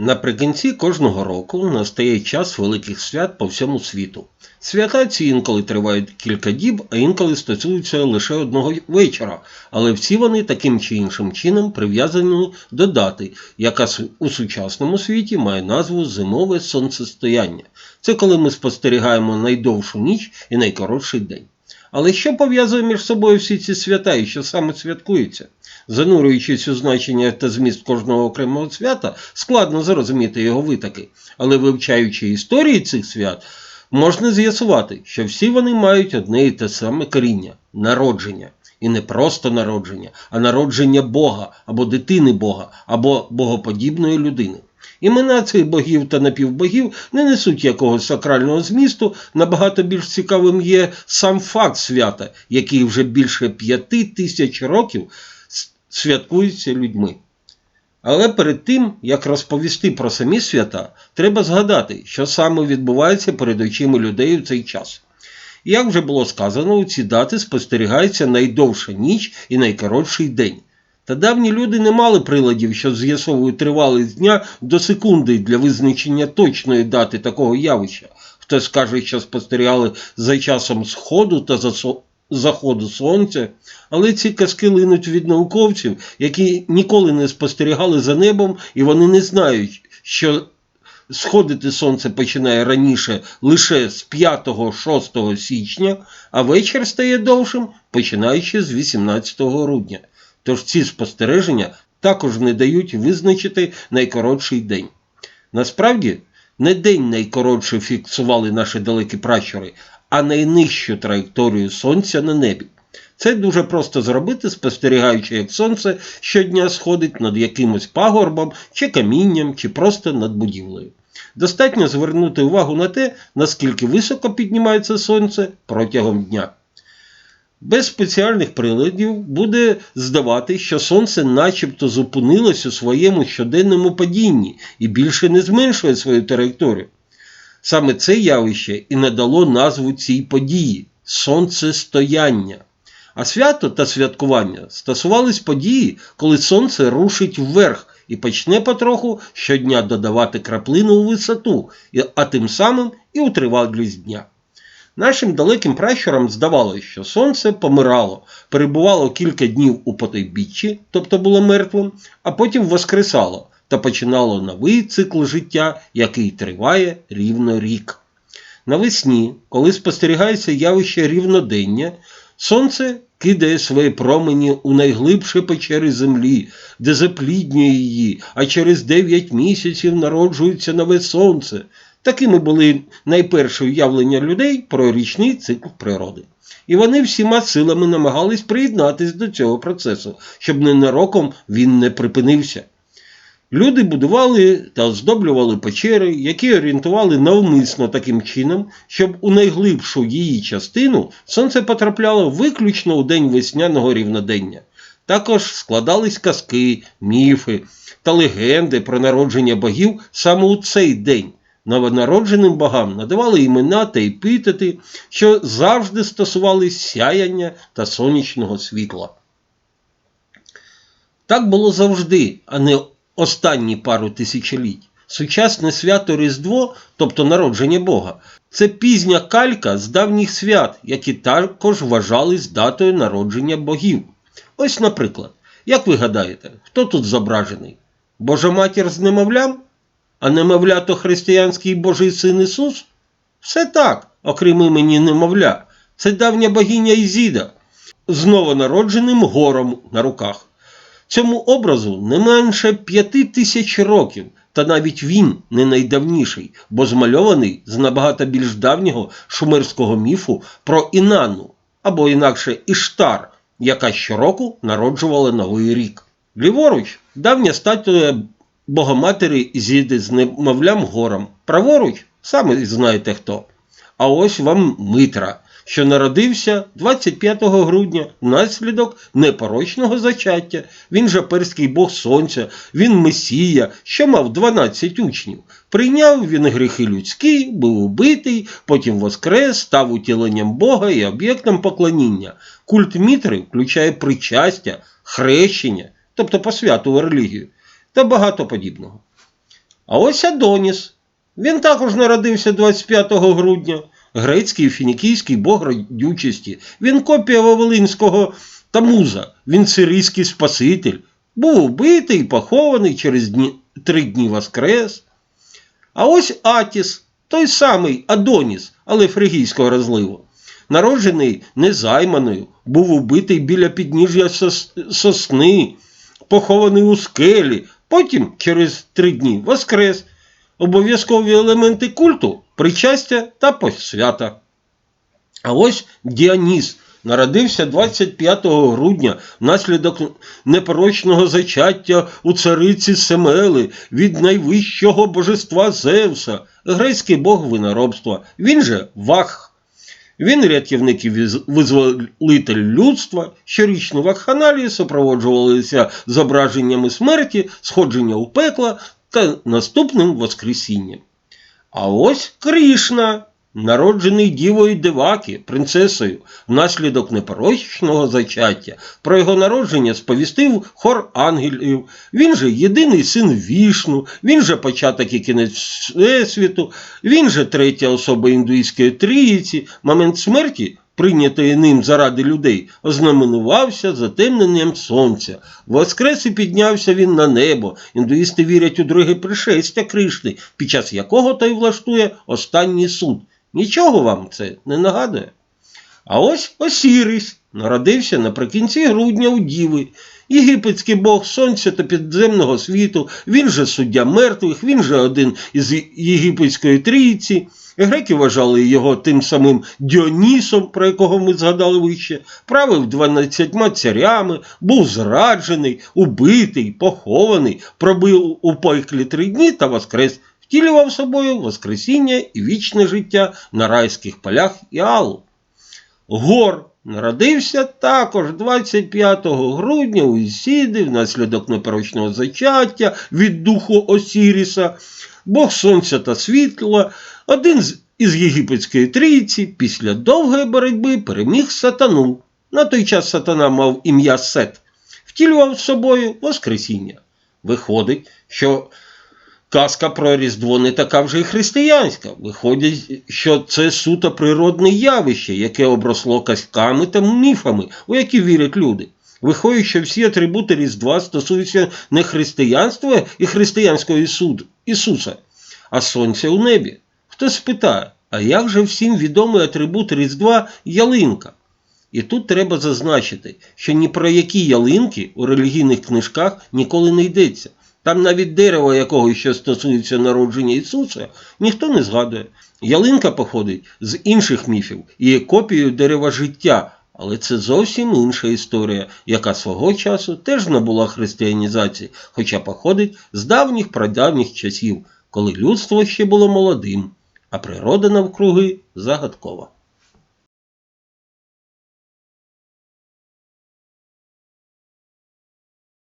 Наприкінці кожного року настає час великих свят по всьому світу. Свята ці інколи тривають кілька діб, а інколи стосуються лише одного вечора, але всі вони таким чи іншим чином прив'язані до дати, яка у сучасному світі має назву зимове сонцестояння. Це коли ми спостерігаємо найдовшу ніч і найкоротший день. Але що пов'язує між собою всі ці свята і що саме святкується? Занурюючись у значення та зміст кожного окремого свята, складно зрозуміти його витоки. Але вивчаючи історії цих свят, можна з'ясувати, що всі вони мають одне і те саме коріння народження. І не просто народження, а народження Бога або дитини Бога, або богоподібної людини. Імена цих богів та напівбогів не несуть якогось сакрального змісту, набагато більш цікавим є сам факт свята, який вже більше п'яти тисяч років святкується людьми. Але перед тим, як розповісти про самі свята, треба згадати, що саме відбувається перед очима людей у цей час. Як вже було сказано, у ці дати спостерігається найдовша ніч і найкоротший день. Та давні люди не мали приладів, що з'ясовують тривалість дня до секунди для визначення точної дати такого явища. Хтось скаже, що спостерігали за часом сходу та засо- заходу сонця, але ці казки линуть від науковців, які ніколи не спостерігали за небом, і вони не знають, що сходити сонце починає раніше лише з 5-6 січня, а вечір стає довшим, починаючи з 18 грудня. Тож ці спостереження також не дають визначити найкоротший день. Насправді, не день найкоротший фіксували наші далекі пращури, а найнижчу траєкторію сонця на небі. Це дуже просто зробити, спостерігаючи, як сонце щодня сходить над якимось пагорбом, чи камінням, чи просто над будівлею. Достатньо звернути увагу на те, наскільки високо піднімається сонце протягом дня. Без спеціальних приладів буде здавати, що сонце начебто зупинилось у своєму щоденному падінні і більше не зменшує свою траєкторію. Саме це явище і надало назву цій події сонцестояння. А свято та святкування стосувались події, коли сонце рушить вверх і почне потроху щодня додавати краплину у висоту, а тим самим і у тривалість дня. Нашим далеким пращурам здавалося, що сонце помирало, перебувало кілька днів у потойбіччі, тобто було мертвим, а потім воскресало та починало новий цикл життя, який триває рівно рік. Навесні, коли спостерігається явище рівнодення, сонце кидає свої промені у найглибші печери землі, де запліднює її, а через 9 місяців народжується нове сонце. Такими були найперші уявлення людей про річний цикл природи. І вони всіма силами намагались приєднатись до цього процесу, щоб ненароком він не припинився. Люди будували та оздоблювали печери, які орієнтували навмисно таким чином, щоб у найглибшу її частину сонце потрапляло виключно у день весняного рівнодення. Також складались казки, міфи та легенди про народження богів саме у цей день. Новонародженим богам надавали імена та епітети, що завжди стосувались сяяння та сонячного світла. Так було завжди, а не останні пару тисячоліть. Сучасне свято Різдво, тобто народження Бога, це пізня калька з давніх свят, які також вважались датою народження богів. Ось, наприклад, як ви гадаєте, хто тут зображений? Божа матір з немовлям? А немовля то християнський Божий син Ісус? Все так, окрім імені немовля. Це давня богиня Ізіда з новонародженим гором на руках. Цьому образу не менше п'яти тисяч років, та навіть він не найдавніший, бо змальований з набагато більш давнього шумерського міфу про Інану, або інакше Іштар, яка щороку народжувала новий рік. Ліворуч давня статуя Богоматері Ізіди з немовлям гором. Праворуч саме знаєте хто. А ось вам Митра, що народився 25 грудня внаслідок непорочного зачаття. Він же перський бог сонця, він месія, що мав 12 учнів. Прийняв він гріхи людські, був убитий, потім воскрес, став утіленням Бога і об'єктом поклоніння. Культ Мітри включає причастя, хрещення, тобто посвяту в релігію, та багато подібного. А ось Адоніс. Він також народився 25 грудня. Грецький і фінікійський бог родючості. Він копія Вавилинського Тамуза. Він сирійський спаситель. Був убитий похований через дні, три дні воскрес. А ось Атіс, той самий Адоніс, але фригійського розливу. Народжений незайманою, був убитий біля підніжжя сос- сосни, похований у скелі, потім через три дні воскрес. Обов'язкові елементи культу причастя та посвята. А ось Діаніс народився 25 грудня внаслідок непорочного зачаття у цариці Семели від найвищого божества Зевса, грецький бог виноробства. Він же Вах. Він рятівник і визволитель людства. Щорічні вакханалії супроводжувалися зображеннями смерті, сходження у пекла та наступним воскресінням. А ось Крішна, народжений дівою Деваки, принцесою, внаслідок непорочного зачаття. Про його народження сповістив хор ангелів. Він же єдиний син Вішну, він же початок і кінець Всесвіту, він же третя особа індуїзької трійці. Момент смерті, прийнятої ним заради людей, ознаменувався затемненням сонця. Воскрес і піднявся він на небо. Індуїсти вірять у друге пришестя Кришни, під час якого той влаштує останній суд. Нічого вам це не нагадує. А ось Осіріс народився наприкінці грудня у Діви. Єгипетський бог сонця та підземного світу, він же суддя мертвих, він же один із єгипетської трійці. Греки вважали його тим самим Діонісом, про якого ми згадали вище, правив дванадцятьма царями, був зраджений, убитий, похований, пробив у пеклі три дні та воскрес, втілював собою Воскресіння і вічне життя на райських полях і Алу. Гор народився також 25 грудня у Ісіди внаслідок непорочного зачаття від духу Осіріса, Бог сонця та світла, один із єгипетської трійці після довгої боротьби переміг сатану. На той час сатана мав ім'я Сет, втілював собою Воскресіння. Виходить, що казка про Різдво не така вже й християнська. Виходить, що це суто природне явище, яке обросло казками та міфами, у які вірять люди. Виходить, що всі атрибути Різдва стосуються не християнства і християнського Ісуд, Ісуса, а Сонця у небі. Хтось спитає, а як же всім відомий атрибут Різдва ялинка? І тут треба зазначити, що ні про які ялинки у релігійних книжках ніколи не йдеться. Там навіть дерево, якого що стосується народження Ісуса, ніхто не згадує. Ялинка походить з інших міфів і є копією дерева життя, але це зовсім інша історія, яка свого часу теж набула християнізації, хоча походить з давніх прадавніх часів, коли людство ще було молодим, а природа навкруги загадкова.